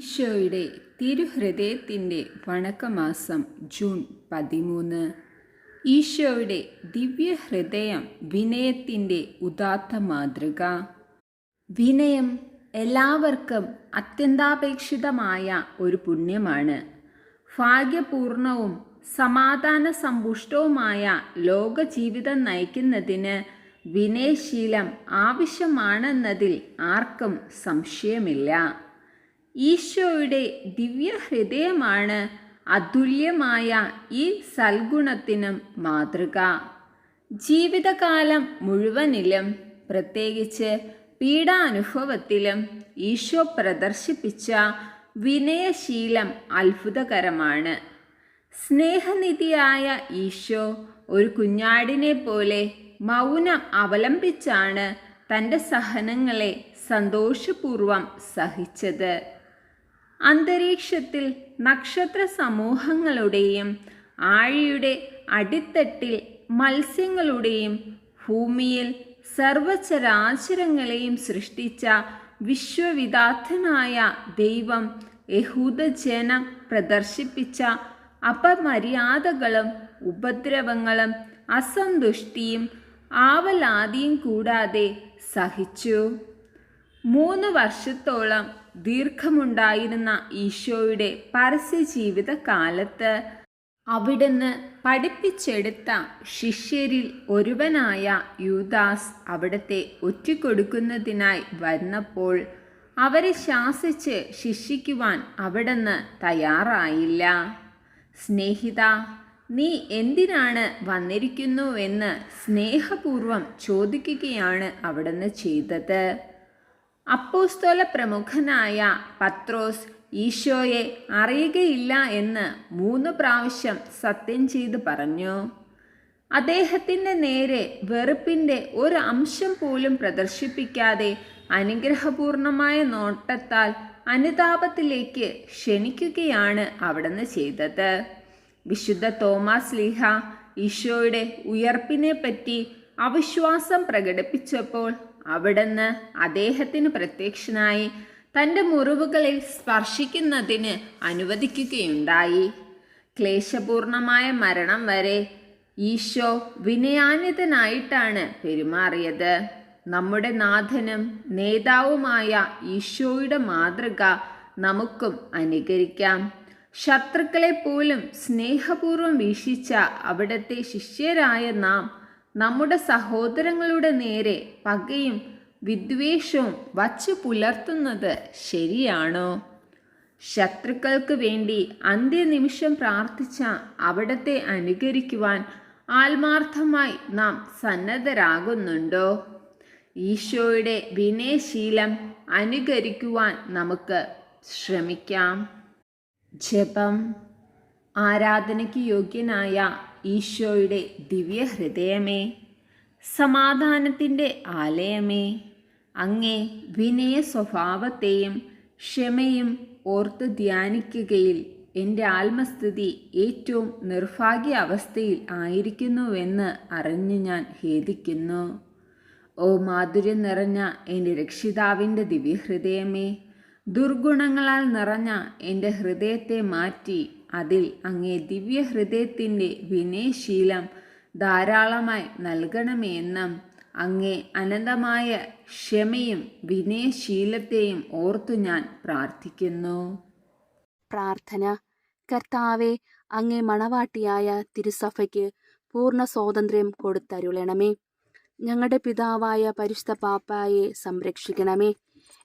ഈശോയുടെ തിരുഹൃദയത്തിന്റെ വണക്കമാസം ജൂൺ പതിമൂന്ന്. ഈശോയുടെ ദിവ്യഹൃദയം വിനയത്തിന്റെ ഉദാത്ത മാതൃക. വിനയം എല്ലാവർക്കും അത്യന്താപേക്ഷിതമായ ഒരു പുണ്യമാണ്. ഭാഗ്യപൂർണവും സമാധാന സമ്പുഷ്ടവുമായ ലോകജീവിതം നയിക്കുന്നതിന് വിനയശീലം ആവശ്യമാണെന്നതിൽ ആർക്കും സംശയമില്ല. ഈശോയുടെ ദിവ്യഹൃദയമാണ് അതുല്യമായ ഈ സൽഗുണത്തിനും മാതൃക. ജീവിതകാലം മുഴുവനിലും പ്രത്യേകിച്ച് പീഡാനുഭവത്തിലും ഈശോ പ്രദർശിപ്പിച്ച വിനയശീലം അത്ഭുതകരമാണ്. സ്നേഹനിധിയായ ഈശോ ഒരു കുഞ്ഞാടിനെ പോലെ മൗനം അവലംബിച്ചാണ് തന്റെ സഹനങ്ങളെ സന്തോഷപൂർവം സഹിച്ചത്. അന്തരീക്ഷത്തിൽ നക്ഷത്ര സമൂഹങ്ങളുടെയും ആഴിയുടെ അടിത്തട്ടിൽ മത്സ്യങ്ങളുടെയും ഭൂമിയിൽ സർവചരാചരങ്ങളെയും സൃഷ്ടിച്ച വിശ്വവിദാത്തനായ ദൈവം യഹൂദജനം പ്രദർശിപ്പിച്ച അപമര്യാദകളും ഉപദ്രവങ്ങളും അസന്തുഷ്ടിയും ആവലാതിയും കൂടാതെ സഹിച്ചു. മൂന്ന് വർഷത്തോളം ദീർഘമുണ്ടായിരുന്ന ഈശോയുടെ പരസ്യ ജീവിത കാലത്ത് അവിടുന്ന് പഠിപ്പിച്ചെടുത്ത ശിഷ്യരിൽ ഒരുവനായ യൂദാസ് അവിടത്തെ ഒറ്റിക്കൊടുക്കുന്നതിനായി വന്നപ്പോൾ അവരെ ശാസിച്ച് ശിക്ഷിക്കുവാൻ അവിടുന്ന് തയ്യാറായില്ല. സ്നേഹിത നീ എന്തിനാണ് വന്നിരിക്കുന്നുവെന്ന് സ്നേഹപൂർവം ചോദിക്കുകയാണ് അവിടുന്ന് ചെയ്തത്. അപ്പോസ്തോല പ്രമുഖനായ പത്രോസ് ഈശോയെ അറിയുകയില്ല എന്ന് മൂന്ന് പ്രാവശ്യം സത്യം ചെയ്ത് പറഞ്ഞു. അദ്ദേഹത്തിന്റെ നേരെ വെറുപ്പിന്റെ ഒരു അംശം പോലും പ്രദർശിപ്പിക്കാതെ അനുഗ്രഹപൂർണമായ നോട്ടത്താൽ അനുതാപത്തിലേക്ക് ക്ഷണിക്കുകയാണ് അവിടുന്ന് ചെയ്തത്. വിശുദ്ധ തോമസ് ലീഹ ഈശോയുടെ ഉയർപ്പിനെ പറ്റി അവിശ്വാസം പ്രകടിപ്പിച്ചപ്പോൾ അവിടുന്ന് അദ്ദേഹത്തിന് പ്രത്യക്ഷനായി തന്റെ മുറിവുകളിൽ സ്പർശിക്കുന്നതിന് അനുവദിക്കുകയുണ്ടായി. ക്ലേശപൂർണമായ മരണം വരെ ഈശോ വിനയാനിതനായിട്ടാണ് പെരുമാറിയത്. നമ്മുടെ നാഥനും നേതാവുമായ ഈശോയുടെ മാതൃക നമുക്കും അനുകരിക്കാം. ശത്രുക്കളെ പോലും സ്നേഹപൂർവം വീക്ഷിച്ച അവിടത്തെ ശിഷ്യരായ നാം നമ്മുടെ സഹോദരങ്ങളുടെ നേരെ പകയും വിദ്വേഷവും വച്ചു പുലർത്തുന്നത് ശരിയാണോ? ശത്രുക്കൾക്ക് വേണ്ടി അന്ത്യനിമിഷം പ്രാർത്ഥിച്ച അവിടത്തെ അനുകരിക്കുവാൻ ആത്മാർത്ഥമായി നാം സന്നദ്ധരാകുന്നുണ്ടോ? ഈശോയുടെ വിനയശീലം അനുകരിക്കുവാൻ നമുക്ക് ശ്രമിക്കാം. ജപം. ആരാധനയ്ക്ക് യോഗ്യനായ ഈശോയുടെ ദിവ്യഹൃദയമേ സമാധാനത്തിന്റെ ആലയമേ അങ്ങേ വിനയ സ്വഭാവത്തെയും ക്ഷമയും ഓർത്ത് ധ്യാനിക്കുകയിൽ എന്റെ ആത്മസ്ഥിതി ഏറ്റവും നിർഭാഗ്യ അവസ്ഥയിൽ ആയിരിക്കുന്നുവെന്ന് അറിഞ്ഞു ഞാൻ ഖേദിക്കുന്നു. ഓ മാധുര്യം നിറഞ്ഞ എന്റെ രക്ഷിതാവിന്റെ ദിവ്യഹൃദയമേ ദുർഗുണങ്ങളാൽ നിറഞ്ഞ എന്റെ ഹൃദയത്തെ മാറ്റി അതിൽ അങ്ങേ ദിവ്യഹൃദയത്തിന്റെ വിനയശീലം ധാരാളമായി നൽകണമെന്നും അങ്ങേ അനന്തമായ ക്ഷമയും വിനയശീലത്തെയും ഓർത്തു ഞാൻ പ്രാർത്ഥിക്കുന്നു. പ്രാർത്ഥന. കർത്താവെ അങ്ങേ മണവാട്ടിയായ തിരുസഭയ്ക്ക് പൂർണ സ്വാതന്ത്ര്യം കൊടുത്തരുളണമേ. ഞങ്ങളുടെ പിതാവായ പരിശുദ്ധ പാപ്പായെ സംരക്ഷിക്കണമേ.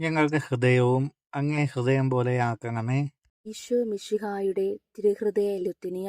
ഞങ്ങൾക്ക് ഹൃദയവും അങ്ങേ ഹൃദയം പോലെയാക്കണമേ ഈശോ മിശിഹായുടെ തിരുഹൃദയ ലുത്തിനിയ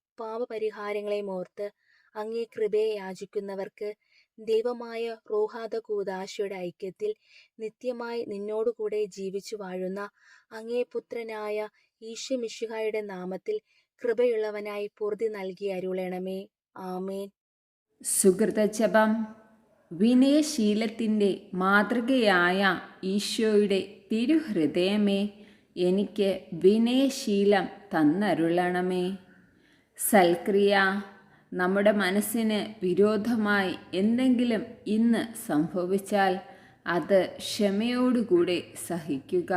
പാപപരിഹാരങ്ങളെയും ഓർത്ത് അങ്ങേ കൃപയെ യാചിക്കുന്നവർക്ക് ദൈവമായ റോഹാദ കൂദാശയുടെ ഐക്യത്തിൽ നിത്യമായി നിന്നോടുകൂടെ ജീവിച്ചു വാഴുന്ന അങ്ങേ പുത്രനായ ഈശ്വമിഷുഹായുടെ നാമത്തിൽ കൃപയുള്ളവനായി പൂർതി നൽകി അരുളണമേ. ആമേൻ. സുഹൃതജപം വിനയശീലത്തിന്റെ മാതൃകയായ ഈശോയുടെ തിരുഹൃദയമേ എനിക്ക് വിനയശീലം തന്നരുളണമേ. സൽക്രിയ നമ്മുടെ മനസ്സിന് വിരോധമായി എന്തെങ്കിലും ഇന്ന് സംഭവിച്ചാൽ അത് ക്ഷമയോടുകൂടെ സഹിക്കുക.